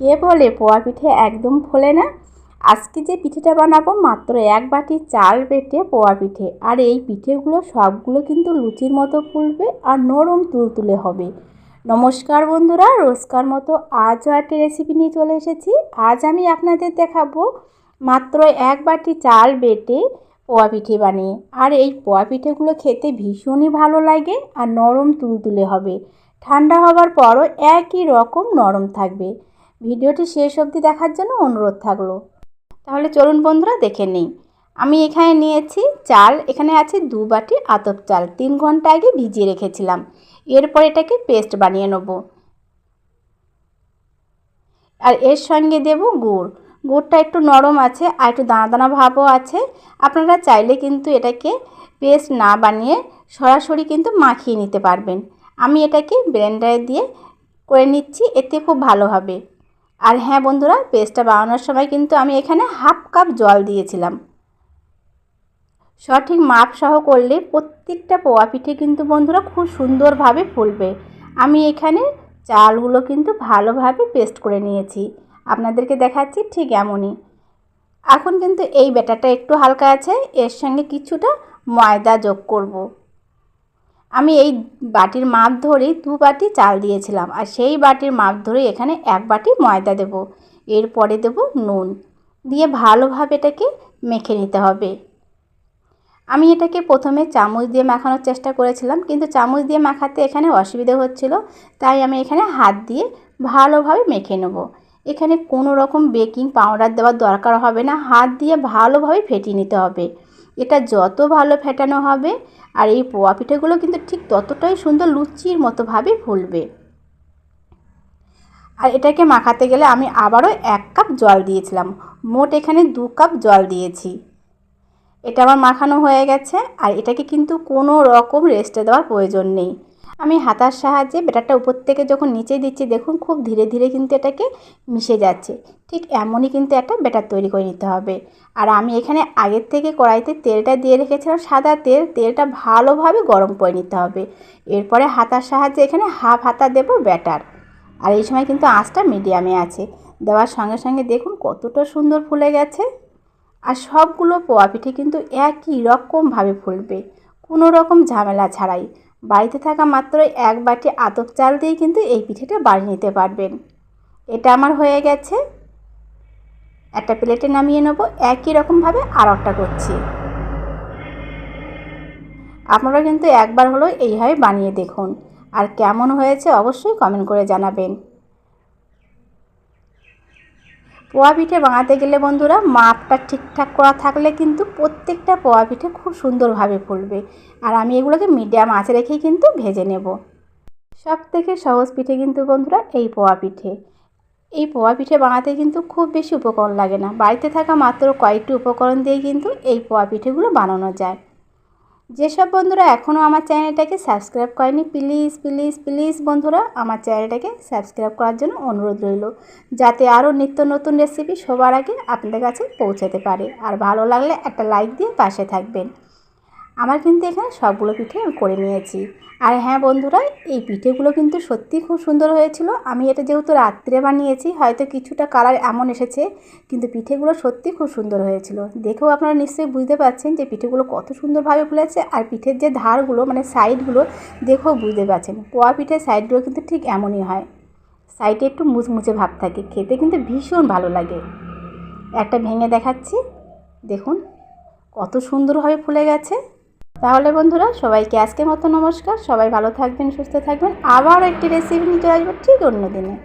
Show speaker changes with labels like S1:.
S1: কে বলে পোয়া পিঠে একদম ফোলে না? আজকে যে পিঠেটা বানাবো মাত্র এক বাটি চাল বেটে পোয়া পিঠে। আর এই পিঠেগুলো সবগুলো কিন্তু লুচির মতো ফুলবে আর নরম তুলতুলে হবে। নমস্কার বন্ধুরা, রোজকার মতো আজও একটা রেসিপি নিয়ে চলে এসেছি। আজ আমি আপনাদের দেখাবো মাত্র এক বাটি চাল বেটে পোয়া পিঠে বানিয়ে। আর এই পোয়া পিঠেগুলো খেতে ভীষণই ভালো লাগে আর নরম তুলতুলে হবে। ঠান্ডা হবার পরও একই রকম নরম থাকবে। ভিডিওটি শেষ অবধি দেখার জন্য অনুরোধ থাকল। তাহলে চলুন বন্ধুরা দেখে নিই। আমি এখানে নিয়েছি চাল, এখানে আছে দু বাটি আতপ চাল। তিন ঘণ্টা আগে ভিজিয়ে রেখেছিলাম। এরপর এটাকে পেস্ট বানিয়ে নেব। আর এর সঙ্গে দেব গুড়। গুড়টা একটু নরম আছে, আর একটু দানা দানা ভাবও আছে। আপনারা চাইলে কিন্তু এটাকে পেস্ট না বানিয়ে সরাসরি কিন্তু মাখিয়ে নিতে পারবেন। আমি এটাকে ব্লেন্ডারে দিয়ে করে নিচ্ছি, এতে খুব ভালো হবে। আর হ্যাঁ বন্ধুরা, পেস্টটা বানানোর সময় কিন্তু আমি এখানে হাফ কাপ জল দিয়েছিলাম। সঠিক মাপ সহ করলে প্রত্যেকটা পোয়া পিঠে কিন্তু বন্ধুরা খুব সুন্দরভাবে ফুলবে। আমি এখানে চালগুলো কিন্তু ভালোভাবে পেস্ট করে নিয়েছি। আপনাদেরকে দেখাচ্ছি ঠিক এমনই। এখন কিন্তু এই ব্যাটারটা একটু হালকা আছে, এর সঙ্গে কিছুটা ময়দা যোগ করব। আমি এই বাটির মাপ ধরেই দু বাটি চাল দিয়েছিলাম আর সেই বাটির মাপ ধরেই এখানে এক বাটি ময়দা দেব। এরপরে দেব নুন। দিয়ে ভালোভাবে এটাকে মেখে নিতে হবে। আমি এটাকে প্রথমে চামচ দিয়ে মাখানোর চেষ্টা করেছিলাম, কিন্তু চামচ দিয়ে মাখাতে এখানে অসুবিধে হচ্ছিল, তাই আমি এখানে হাত দিয়ে ভালোভাবে মেখে নেব। এখানে কোনো রকম বেকিং পাউডার দেওয়ার দরকার হবে না। হাত দিয়ে ভালোভাবে ফেটিয়ে নিতে হবে। এটা যত ভালো ফেটানো হবে আর এই পোয়া পিঠেগুলো কিন্তু ঠিক ততটাই সুন্দর লুচির মতোভাবে ফুলবে। আর এটাকে মাখাতে গেলে আমি আবারও এক কাপ জল দিয়েছিলাম। মোট এখানে দু কাপ জল দিয়েছি। এটা আমার মাখানো হয়ে গেছে আর এটাকে কিন্তু কোনো রকম রেস্টে দেওয়ার প্রয়োজন নেই। আমি হাতার সাহায্যে ব্যাটারটা উপর থেকে যখন নিচে দিচ্ছি, দেখুন খুব ধীরে ধীরে কিন্তু এটাকে মিশে যাচ্ছে। ঠিক এমনই কিন্তু একটা ব্যাটার তৈরি করে নিতে হবে। আর আমি এখানে আগের থেকে কড়াইতে তেলটা দিয়ে রেখেছিলাম, সাদা তেল। তেলটা ভালোভাবে গরম করে নিতে হবে। এরপরে হাতার সাহায্যে এখানে হাফ হাতা দেব ব্যাটার। আর এই সময় কিন্তু আঁচটা মিডিয়ামে আছে। দেওয়ার সঙ্গে সঙ্গে দেখুন কতটা সুন্দর ফুলে গেছে। আর সবগুলো পোয়া পিঠে কিন্তু একই রকমভাবে ফুলবে। কোনো রকম ঝামেলা ছাড়াই। বাড়িতে থাকা মাত্র এক বাটি আতপ চাল দিয়ে কিন্তু এই পিঠেটা বানিয়ে নিতে পারবেন। এটা আমার হয়ে গেছে। একটা প্লেটে নামিয়ে নেব। একই রকমভাবে আর একটা করছি। আপনারা কিন্তু একবার হলো এইভাবে বানিয়ে দেখুন। আর কেমন হয়েছে অবশ্যই কমেন্ট করে জানাবেন। পোয়া পিঠে বানাতে গেলে বন্ধুরা মাপটা ঠিকঠাক করা থাকলে কিন্তু প্রত্যেকটা পোয়া পিঠে খুব সুন্দরভাবে ফুলবে। আর আমি এগুলোকে মিডিয়াম আঁচে রেখেই কিন্তু ভেজে নেব। সব থেকে সহজ পিঠে কিন্তু বন্ধুরা এই পোয়া পিঠে। এই পোয়া পিঠে বানাতে কিন্তু খুব বেশি উপকরণ লাগে না। বাড়িতে থাকা মাত্র কয়েকটি উপকরণ দিয়ে কিন্তু এই পোয়া পিঠেগুলো বানানো যায়। যেসব বন্ধুরা এখনও আমার চ্যানেলটাকে সাবস্ক্রাইব করেনি, প্লিজ প্লিজ প্লিজ বন্ধুরা, আমার চ্যানেলটাকে সাবস্ক্রাইব করার জন্য অনুরোধ রইল। যাতে আরও নিত্য নতুন রেসিপি সবার আগে আপনাদের কাছে পৌঁছাতে পারে। আর ভালো লাগলে একটা লাইক দিয়ে পাশে থাকবেন। আমার কিন্তু এখানে সবগুলো পিঠে আমি করে নিয়েছি। আর হ্যাঁ বন্ধুরা, এই পিঠেগুলো কিন্তু সত্যি খুব সুন্দর হয়েছিল। আমি এটা যেহেতু রাত্রে বানিয়েছি, হয়তো কিছুটা কালার এমন এসেছে, কিন্তু পিঠেগুলো সত্যি খুব সুন্দর হয়েছিল। দেখেও আপনারা নিশ্চয়ই বুঝতে পারছেন যে পিঠেগুলো কত সুন্দরভাবে ফুলেছে, আর পিঠের যে ধারগুলো মানে সাইডগুলো, দেখেও বুঝতে পারছেন। পোয়া পিঠের সাইডগুলো কিন্তু ঠিক এমনই হয়। সাইডে একটু মুচমুচে ভাব থাকে, খেতে কিন্তু ভীষণ ভালো লাগে। একটা ভেঙে দেখাচ্ছি। দেখুন, কত সুন্দরভাবে ফুলে গেছে। তাহলে বন্ধুরা, সবাইকে আজকের মতো নমস্কার। সবাই ভালো থাকবেন, সুস্থ থাকবেন। আবার একটি রেসিপি নিতে আসব ঠিক অন্য দিনে।